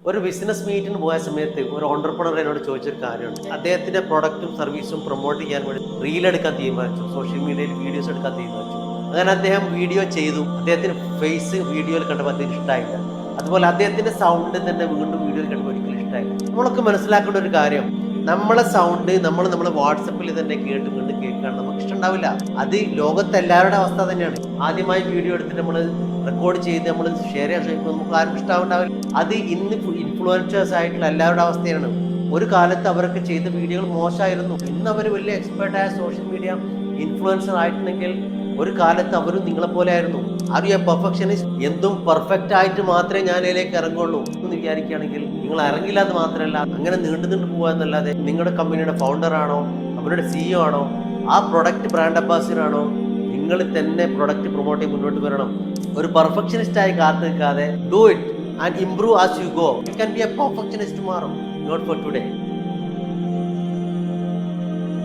ഒരു ബിസിനസ് മീറ്റിന് പോയ സമയത്ത് ഒരു ഓണ്ടർപ്രണർ എന്നോട് ചോദിച്ചൊരു കാര്യമുണ്ട്. അദ്ദേഹത്തിന്റെ പ്രൊഡക്റ്റും സർവീസും പ്രൊമോട്ട് ചെയ്യാൻ വേണ്ടി റീൽ എടുക്കാൻ തീരുമാനിച്ചു. സോഷ്യൽ മീഡിയയിൽ വീഡിയോസ് എടുക്കാൻ തീരുമാനിച്ചു. അങ്ങനെ അദ്ദേഹം വീഡിയോ ചെയ്തു. അദ്ദേഹത്തിന് ഫേസ് വീഡിയോയിൽ കണ്ടപ്പോൾ അദ്ദേഹം ഇഷ്ടമായില്ല അതുപോലെ അദ്ദേഹത്തിന്റെ സൗണ്ട് തന്നെ വീണ്ടും വീഡിയോയിൽ കണ്ടപ്പോൾ ഒരിക്കലും ഇഷ്ടമായില്ല നമ്മളൊക്കെ മനസ്സിലാക്കേണ്ട ഒരു കാര്യം നമ്മളെ സൗണ്ട് നമ്മൾ നമ്മളെ വാട്സപ്പിൽ തന്നെ കേട്ട് വീണ്ടും കേൾക്കുകയാണ്. നമുക്ക് ഇഷ്ടമുണ്ടാവില്ല. അത് ലോകത്തെ എല്ലാവരുടെ അവസ്ഥ തന്നെയാണ്. ആദ്യമായി വീഡിയോ എടുത്തിട്ട് നമ്മൾ റെക്കോർഡ് ചെയ്ത് നമ്മൾ ഷെയർ ചെയ്യാൻ ശ്രമിക്കുമ്പോൾ നമുക്ക് ആർക്കും ഇഷ്ടമാവുണ്ടാവില്ല അത് ഇന്ന് ഇൻഫ്ലുവൻസേഴ്സ് ആയിട്ടുള്ള എല്ലാവരുടെ അവസ്ഥയാണ്. ഒരു കാലത്ത് അവരൊക്കെ ചെയ്ത വീഡിയോകൾ മോശമായിരുന്നു. ഇന്ന് അവർ വലിയ എക്സ്പേർട്ടായ സോഷ്യൽ മീഡിയ ഇൻഫ്ലുവൻസർ ആയിട്ടുണ്ടെങ്കിൽ ഒരു കാലത്ത് അവരും നിങ്ങളെ പോലെ ആയിരുന്നു. ആർ യു പെർഫെക്ഷനിസ്റ്റ് എന്തും പെർഫെക്റ്റ് ആയിട്ട് മാത്രമേ ഞാൻ അതിലേക്ക് ഇറങ്ങുള്ളൂ എന്ന് വിചാരിക്കുകയാണെങ്കിൽ നിങ്ങൾ ഇറങ്ങില്ല എന്ന് മാത്രമല്ല അങ്ങനെ നീണ്ടു നീണ്ടു പോകുക എന്നല്ലാതെ നിങ്ങളുടെ കമ്പനിയുടെ ഫൗണ്ടർ ആണോ അവരുടെ സിഇഒ ആണോ ആ പ്രൊഡക്റ്റ് ബ്രാൻഡ് അംബാസിഡർ ആണോ നിങ്ങൾ തന്നെ പ്രൊഡക്റ്റ് പ്രൊമോട്ട് ചെയ്ത് മുന്നോട്ട് വരണം. ഒരു പെർഫെക്ഷനിസ്റ്റ് ആയി കാത്തു നിൽക്കാതെ do it and improve as you go you can be a perfectionist മാറും നോട്ട് ഫോർ ടുഡേ